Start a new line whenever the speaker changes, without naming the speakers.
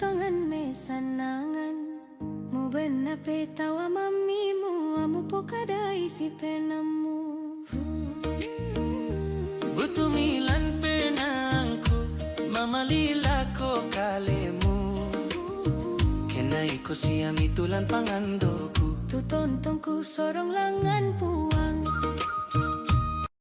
tangan may sanangan Mubanna pe tawa mami mu Amu pokada isi pe namu
Butumilan pe nangku Mamalila ko kalemu. Kenai ko siya mitulan pangandoku.
Tutontong sorong langan pu